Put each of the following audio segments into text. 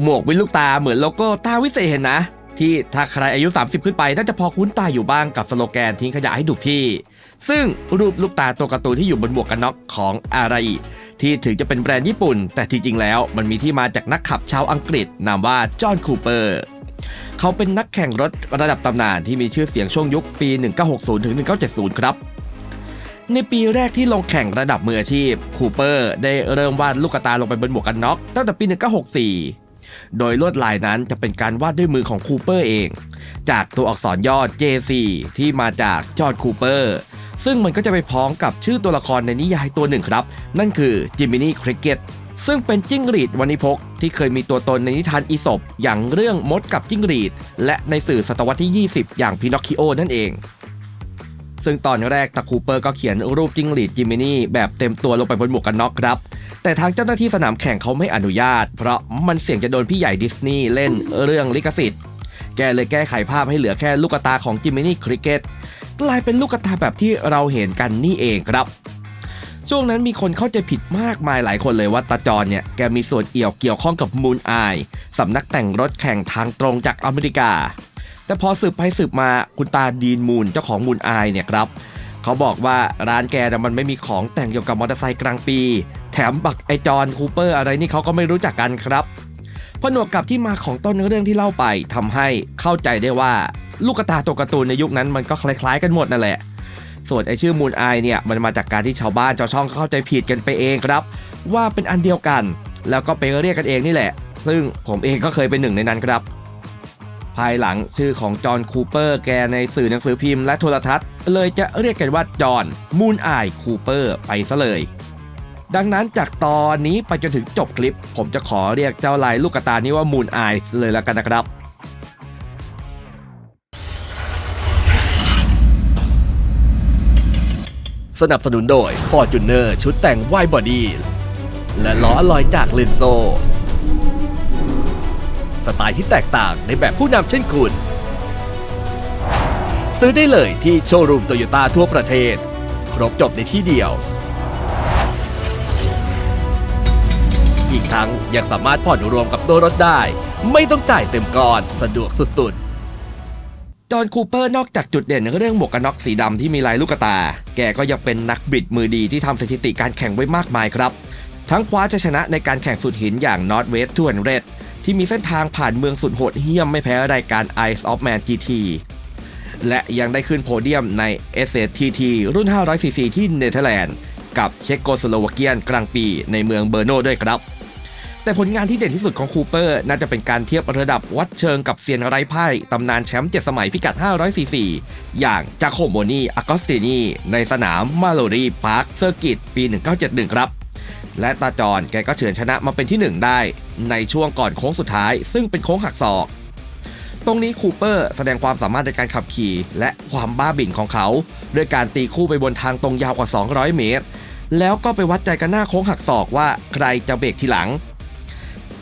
หมวกวินลูกตาเหมือนโลโก้ตาวิเศษเห็นนะ ที่ถ้าใครอายุ 30 ขึ้นไป น่าจะพอคุ้นตาอยู่บ้างกับสโลแกนทิ้งขยะให้ถูกที่ ซึ่งรูปลูกตาตัวการ์ตูนที่อยู่บนหมวกกันน็อกของอาราอิที่ถึงจะเป็นแบรนด์ญี่ปุ่น แต่ที่จริงแล้วมันมีที่มาจากนักขับชาวอังกฤษนามว่าจอห์นคูเปอร์เขาเป็นนักแข่งรถระดับตำนานที่มีชื่อเสียงช่วงยุคปี 1960ถึง1970 ครับในปีแรกที่ลงแข่งระดับมืออาชีพ คูเปอร์ได้เริ่มวาดลูกตาลงไปบนหมวกกันน็อกตั้งแต่ปี 1964 โดยลวดลายนั้นจะเป็นการวาดด้วยมือของคูเปอร์เอง จากตัวอักษรย่อ JC ที่มาจากจอห์นคูเปอร์ซึ่งมันก็จะไปพ้องกับชื่อตัวละครในนิยายตัวหนึ่งครับ นั่นคือจิมินี่คริกเก็ตซึ่งเป็นจิ้งหรีดวันิพกที่เคยมีตัวตนในนิทานอีสปอย่างเรื่องมดกับจิ้งหรีด และในสื่อศตวรรษที่ 20 อย่างพินอคคิโอนั่นเอง ซึ่งตอนแรกตาคูเปอร์ก็เขียนรูปจิ้งหรีดจิมินี่แบบเต็มตัวลงไปบนหมวกกันน็อกครับ แต่ทางเจ้าหน้าที่สนามแข่งเขาไม่อนุญาต เพราะมันเสี่ยงจะโดนพี่ใหญ่ดิสนีย์เล่นเรื่องลิขสิทธิ์ แกเลยแก้ไขภาพให้เหลือแค่ลูกตาของจิมินี่คริกเก็ตกลายเป็นลูกตาแบบที่เราเห็นกันนี่เองครับช่วงนั้นมีคนเข้าใจผิดมากมายหลายคนเลยว่าตาจอนเนี่ย แกมีส่วนเอี่ยวเกี่ยวข้องกับมูนอายสำนักแต่งรถแข่งทางตรงจากอเมริกา แต่พอสืบไปสืบมาคุณตาดีนมูนเจ้าของมูนอายเนี่ยครับเขาบอกว่าร้านแกน่มันไม่มีของแต่งเกี่ยวกับมอเตอร์ไซค์กลางปี แถมบักไอจอนคูเปอร์อะไรนี่เขาก็ไม่รู้จักกันครับผนวกกับที่มาของต้นเรื่องที่เล่าไปทำให้เข้าใจได้ว่าลูกตาตัวการ์ตูนในยุคนั้นมันก็คล้ายๆกันหมดนั่นแหละ ส่วนไอชื่อมูนไอเนี่ยมันมาจากการที่ชาวบ้านชาวช่องเข้าใจผิดกันไปเองครับ ว่าเป็นอันเดียวกัน แล้วก็ไปเรียกกันเองนี่แหละ ซึ่งผมเองก็เคยเป็นหนึ่งในนั้นครับ ภายหลังชื่อของจอห์นคูเปอร์แกในสื่อหนังสือพิมพ์และโทรทัศน์ เลยจะเรียกกันว่าจอห์นมูนไอคูเปอร์ไปซะเลย ดังนั้นจากตอนนี้ไปจนถึงจบคลิป ผมจะขอเรียกเจ้าลายลูกกระตานี้ว่ามูนไอเลยแล้วกันนะครับสนับสนุนโดย Fortuner ชุดแต่งไวบอดี้และล้ออลอยจากเลนโซ สไตล์ที่แตกต่างในแบบผู้นำเช่นคุณ ซื้อได้เลยที่โชว์รูมโตโยต้าทั่วประเทศ ครบจบในที่เดียว อีกทั้งยังสามารถผ่อนรวมกับตัวรถได้ ไม่ต้องจ่ายเต็มก้อนสะดวกสุดๆจอห์นคูเปอร์นอกจากจุดเด่นเรื่องหมวกกันน็อกสีดำที่มีลายลูกตา แกก็ยังเป็นนักบิดมือดีที่ทำสถิติการแข่งไว้มากมายครับ ทั้งคว้าชัยชนะในการแข่งสุดหินอย่าง North West ทวนเรด ที่มีเส้นทางผ่านเมืองสุดโหดเหี้ยมไม่แพ้รายการ Ice of Man GT และยังได้ขึ้นโพเดียมใน SSTT รุ่น 500cc ที่เนเธอร์แลนด์กับเช็กโกสโลวาเกียนกลางปีในเมืองเบอร์โนด้วยครับ แต่ผลงานที่เด่นที่สุดของคูเปอร์น่าจะเป็นการเทียบระดับวัดเชิงกับเซียนไร้ไพ่ตำนานแชมป์7สมัยพิกัด 500cc อย่างจาโคโมนีอากอสตินีในสนามมาโลรีพาร์คเซอร์กิตปี 1971 ครับ และตาจอนแกก็เฉือนชนะมาเป็นที่ 1 ได้ ในช่วงก่อนโค้งสุดท้าย ซึ่งเป็นโค้งหักศอก ตรงนี้คูเปอร์แสดงความสามารถในการขับขี่และความบ้าบิ่นของเขา ด้วยการตีคู่ไปบนทางตรงยาวกว่า 200 เมตร แล้วก็ไปวัดใจกันหน้าโค้งหักศอกว่าใครจะเบรกทีหลัง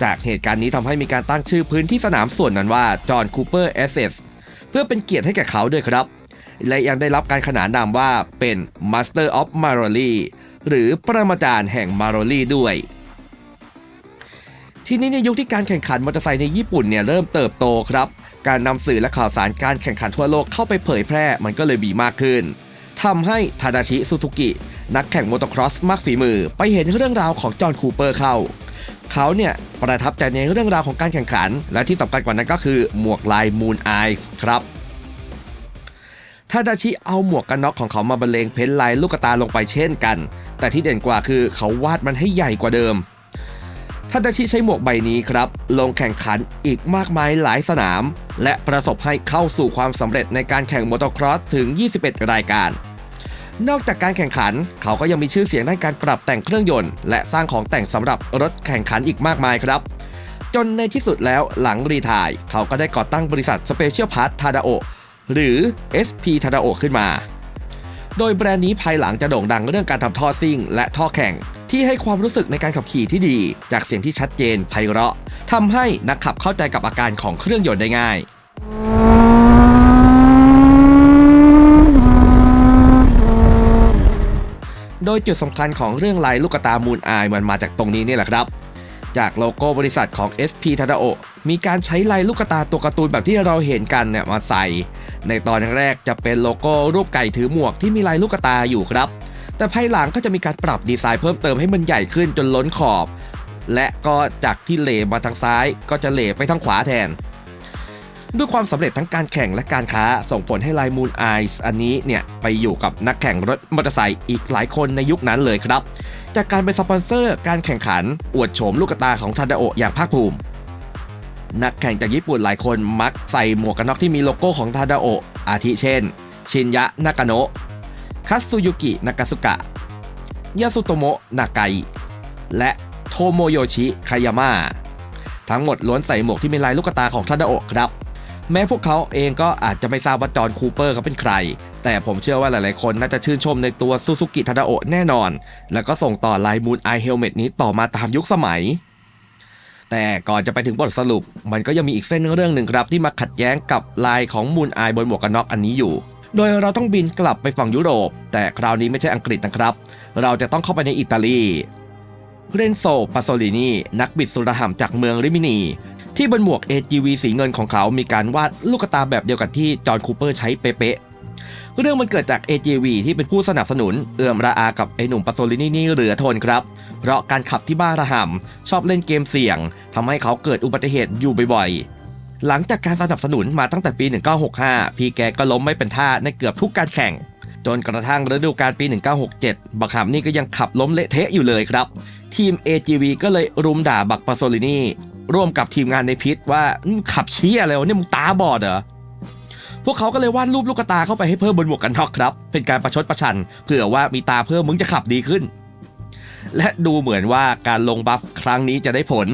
จากเหตุการณ์นี้ทำให้มีการตั้งชื่อพื้นที่สนามส่วนนั้นว่าจอห์นคูเปอร์เอเซสเพื่อเป็นเกียรติให้แก่เขาด้วยครับและยังได้รับการขนานนามว่าเป็น Master of m a r o l y หรือปรมาจารย์แห่งมาโรลีด้วย ทีนี้ในยุคที่การแข่งขันมอเตอร์ไซค์ในญี่ปุ่นเนี่ยเริ่มเติบโตครับ การนำสื่อและข่าวสารการแข่งขันทั่วโลกเข้าไปเผยแพร่มันก็เลยมีมากขึ้นทำให้ทาดาชิซูซูกิ นักแข่งมอเตอร์ครอสมากฝีมือ ไปเห็นเรื่องราวของจอห์นคูเปอร์เข้า เขาเนี่ยประทับใจในเรื่องราวของการแข่งขัน และที่สำคัญกว่านั้นก็คือหมวกลายมูนไอส์ครับ ทาดาชิเอาหมวกกันน็อกของเขามาบรรเลงเพ้นลายลูกตาลงไปเช่นกัน แต่ที่เด่นกว่าคือเขาวาดมันให้ใหญ่กว่าเดิมทาดาชิใช้หมวกใบนี้ครับ ลงแข่งขันอีกมากมายหลายสนาม และประสบให้เข้าสู่ความสำเร็จในการแข่งมอเตอร์ครอสถึง 21 รายการ นอกจากการแข่งขัน เขาก็ยังมีชื่อเสียงด้านการปรับแต่งเครื่องยนต์ และสร้างของแต่งสำหรับรถแข่งขันอีกมากมายครับจนในที่สุดแล้วหลังรีทาย เขาก็ได้ก่อตั้งบริษัท Special Part Tadao หรือ SP Tadao ขึ้นมา โดยแบรนด์นี้ภายหลังจะโด่งดังเรื่องการทำท่อซิ่ง และท่อแข่ง ที่ให้ความรู้สึกในการขับขี่ที่ดี จากเสียงที่ชัดเจนไพเราะทำให้นักขับเข้าใจกับอาการของเครื่องยนต์ได้ง่ายโดยจุดสำคัญของเรื่องลายลูกตามูนอายมันมาจากตรงนี้นี่แหละครับ จากโลโก้บริษัทของ SP t a d a o มีการใช้ลายลูกกระตาตัวการ์ตูนแบบที่เราเห็นกันเนี่ยมาใส่ ในตอนแรกจะเป็นโลโก้รูปไก่ถือหมวกที่มีลายลูกกระตาอยู่ครับ แต่ภายหลังก็จะมีการปรับดีไซน์เพิ่มเติมให้มันใหญ่ขึ้นจนล้นขอบ และก็จากที่เหลมาทางซ้ายก็จะเหลไปทางขวาแทน ด้วยความสำเร็จทั้งการแข่งและการค้าส่งผลให้ลายมูนไอส์อันนี้เนี่ยไปอยู่กับนักแข่งรถมอเตอร์ไซค์อีกหลายคนในยุคนั้นเลยครับ จากการเป็นสปอนเซอร์การแข่งขัน อวดโฉมลูกกระตาของทาดาโออย่างภาคภูมิ นักแข่งจากญี่ปุ่นหลายคนมักใส่หมวกกันน็อกที่มีโลโก้ของทาดาโออาทิเช่น ชินยะนากาโนะคัตสุยุกินากาสุกะยาสุโตโมะนากายและโทโมโยชิคายาม่าทั้งหมดล้วนใส่หมวกที่มีลายลูกตาของทาดาโอครับ แม้พวกเขาเองก็อาจจะไม่ทราบว่าจอห์นคูเปอร์เขาเป็นใคร แต่ผมเชื่อว่าหลายๆคนน่าจะชื่นชมในตัวซูซูกิทาดาโอะแน่นอน แล้วก็ส่งต่อลายมูนไอเฮลเมตนี้ต่อมาตามยุคสมัย แต่ก่อนจะไปถึงบทสรุป มันก็ยังมีอีกเส้นเรื่องหนึ่งครับ ที่มาขัดแย้งกับลายของมูนไอบนหมวกกันน็อกอันนี้อยู่ โดยเราต้องบินกลับไปฝั่งยุโรป แต่คราวนี้ไม่ใช่อังกฤษนะครับ เราจะต้องเข้าไปในอิตาลีเรนโซปาโซลินีนักบิดสุรหัมจากเมืองริมินี ที่บนหมวก AGV สีเงินของเขามีการวาดลูกตาแบบเดียวกับที่จอห์นคูเปอร์ใช้เป๊ะๆเรื่องมันเกิดจาก AGV ที่เป็นผู้สนับสนุน เอื่อมระอากับไอหนุ่มปาโซลินีนี่เหลือทนครับ เพราะการขับที่บ้าระห่ำชอบเล่นเกมเสี่ยงทำให้เขาเกิดอุบัติเหตุอยู่บ่อยๆ หลังจากการสนับสนุนมาตั้งแต่ปี 1965 พี่แกก็ล้มไม่เป็นท่าในเกือบทุกการแข่ง จนกระทั่งฤดูกาลปี 1967 บักฮัมนี่ก็ยังขับล้มเละเทะอยู่เลยครับ ทีม AGV ก็เลยรุมด่าบักปาโซลินี ร่วมกับทีมงานในพิษว่าขับเชี้อะไรวะเนี่ยมึงตาบอดเหรอพวกเขาก็เลยวาดรูปลูกตาเข้าไปให้เพิ่มบนหมวกกันน็อกครับ เป็นการประชดประชันเผื่อว่ามีตาเพิ่มมึงจะขับดีขึ้น และดูเหมือนว่าการลงบัฟครั้งนี้จะได้ผล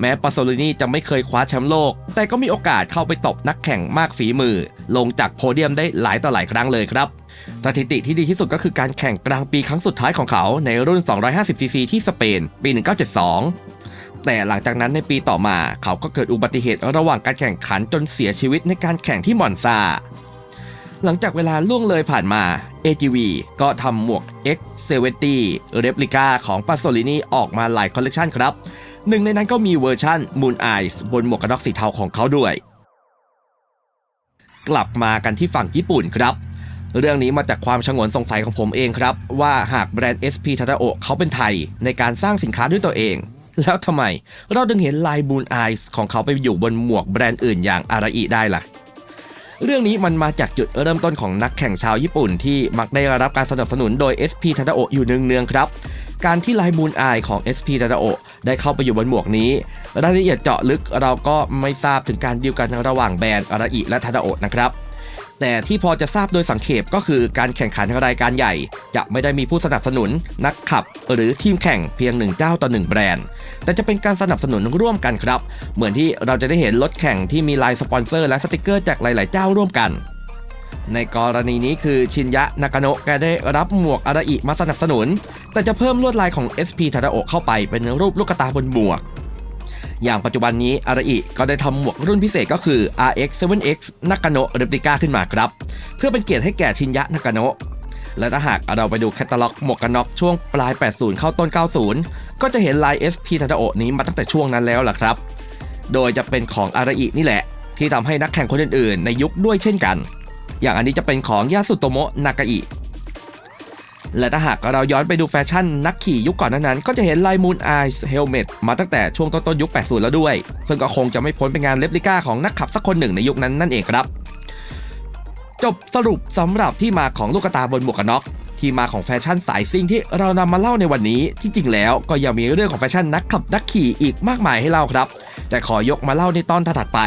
แม้ปาโซลินีจะไม่เคยคว้าแชมป์โลก แต่ก็มีโอกาสเข้าไปตบนักแข่งมากฝีมือ ลงจากโพเดียมได้หลายต่อหลายครั้งเลยครับสถิติที่ดีที่สุดก็คือการแข่งกลางปีครั้งสุดท้ายของเขาในรุ่น 250cc ที่สเปน ปี 1972 แต่หลังจากนั้นในปีต่อมา เขาก็เกิดอุบัติเหตุระหว่างการแข่งขันจนเสียชีวิตในการแข่งที่มอนซาหลังจากเวลาล่วงเลยผ่านมา AGV ก็ทำหมวก X70 Replica ของ Pasolini ออกมาหลายคอลเลกชันครับ หนึ่งในนั้นก็มีเวอร์ชั่น Moon Eyes บนหมวกกันน็อกสีเทาของเขาด้วย กลับมากันที่ฝั่งญี่ปุ่นครับ เรื่องนี้มาจากความชงนสงสัยของผมเองครับ ว่าหากแบรนด์ SP t a d a o เขาเป็นไทยในการสร้างสินค้าด้วยตัวเอง แล้วทำไม เราถึงเห็นลาย Moon Eyes ของเขาไปอยู่บนหมวกแบรนด์อื่นอย่างอาราอิได้ล่ะ เรื่องนี้มันมาจากจุดเริ่มต้นของนักแข่งชาวญี่ปุ่นที่มักได้รับการสนับสนุนโดย SP t a d a o อยู่เนืองๆครับ การที่ลายมูนอายของ SP t a d a o ได้เข้าไปอยู่บนหมวกนี้ รายละเอียดเจาะลึกเราก็ไม่ทราบถึงการดีลกันระหว่างแบรนด์อาราอิและทาดาโอะนะครับ แต่ที่พอจะทราบโดยสังเขปก็คือการแข่งขันรายการใหญ่ จะไม่ได้มีผู้สนับสนุน นักขับ หรือทีมแข่งเพียงหนึ่งเจ้าต่อหนึ่งแบรนด์ แต่จะเป็นการสนับสนุนร่วมกันครับ เหมือนที่เราจะได้เห็นรถแข่งที่มีลายสปอนเซอร์และสติกเกอร์จากหลาย ๆ เจ้าร่วมกันในกรณีนี้คือชินยะ นากาโนะแกได้รับหมวกอาราอิมาสนับสนุน แต่จะเพิ่มลวดลายของ SP ทาดาโอเข้าไปเป็นรูปลูกตาบนหมวก อย่างปัจจุบันนี้อาราอิก็ได้ทำหมวกรุ่นพิเศษก็คือ RX 7X นากาโนะเรปติก้าขึ้นมาครับ เพื่อเป็นเกียรติให้แก่ชินยะนากาโนะและถ้าหากเราไปดูแคตตาล็อกหมวกกันน็อกช่วงปลาย 80 เข้าต้น 90 ก็จะเห็นลาย SP ทาดาโอะนี้มาตั้งแต่ช่วงนั้นแล้วล่ะครับ โดยจะเป็นของอาราอินี่แหละ ที่ทำให้นักแข่งคนอื่นๆ ในยุคด้วยเช่นกัน อย่างอันนี้จะเป็นของยาสุโตโมะนากาอิ และถ้าหากเราย้อนไปดูแฟชั่นนักขี่ยุคก่อนนั้นๆก็จะเห็นลายมูนไอส์เฮลเมตมาตั้งแต่ช่วงต้นๆยุค 80 แล้วด้วย ซึ่งก็คงจะไม่พ้นเป็นงานเลปลิก้าของนักขับสักคนหนึ่งในยุคนั้นนั่นเองครับ จบสรุปสำหรับที่มาของลูกตาบนหมวกกันน็อกที่มาของแฟชั่นสายซิ่งที่เรานำมาเล่าในวันนี้ ที่จริงแล้วก็ยังมีเรื่องของแฟชั่นนักขับนักขี่อีกมากมายให้เล่าครับ แต่ขอยกมาเล่าในตอนถัดไป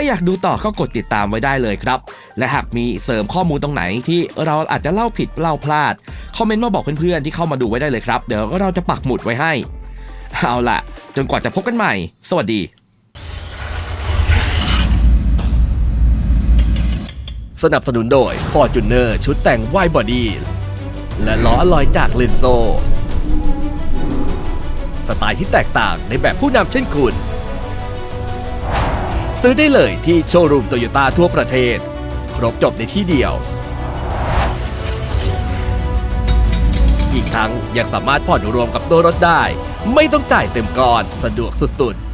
ถ้าอยากดูต่อก็กดติดตามไว้ได้เลยครับ และหากมีเสริมข้อมูลตรงไหนที่เราอาจจะเล่าผิดเล่าพลาด คอมเมนต์มาบอกเพื่อนๆที่เข้ามาดูไว้ได้เลยครับ เดี๋ยวเราจะปักหมุดไว้ให้ เอาล่ะ จนกว่าจะพบกันใหม่ สวัสดีสนับสนุนโดย Fortuner ชุดแต่ง Wide Body และล้ออลอยจากเลนโซ สไตล์ที่แตกต่างในแบบผู้นำเช่นคุณ ซื้อได้เลยที่โชว์รูมโตโยต้าทั่วประเทศ ครบจบในที่เดียว อีกทั้งยังสามารถผ่อนรวมกับตัวรถได้ ไม่ต้องจ่ายเต็มก้อนสะดวกสุดๆ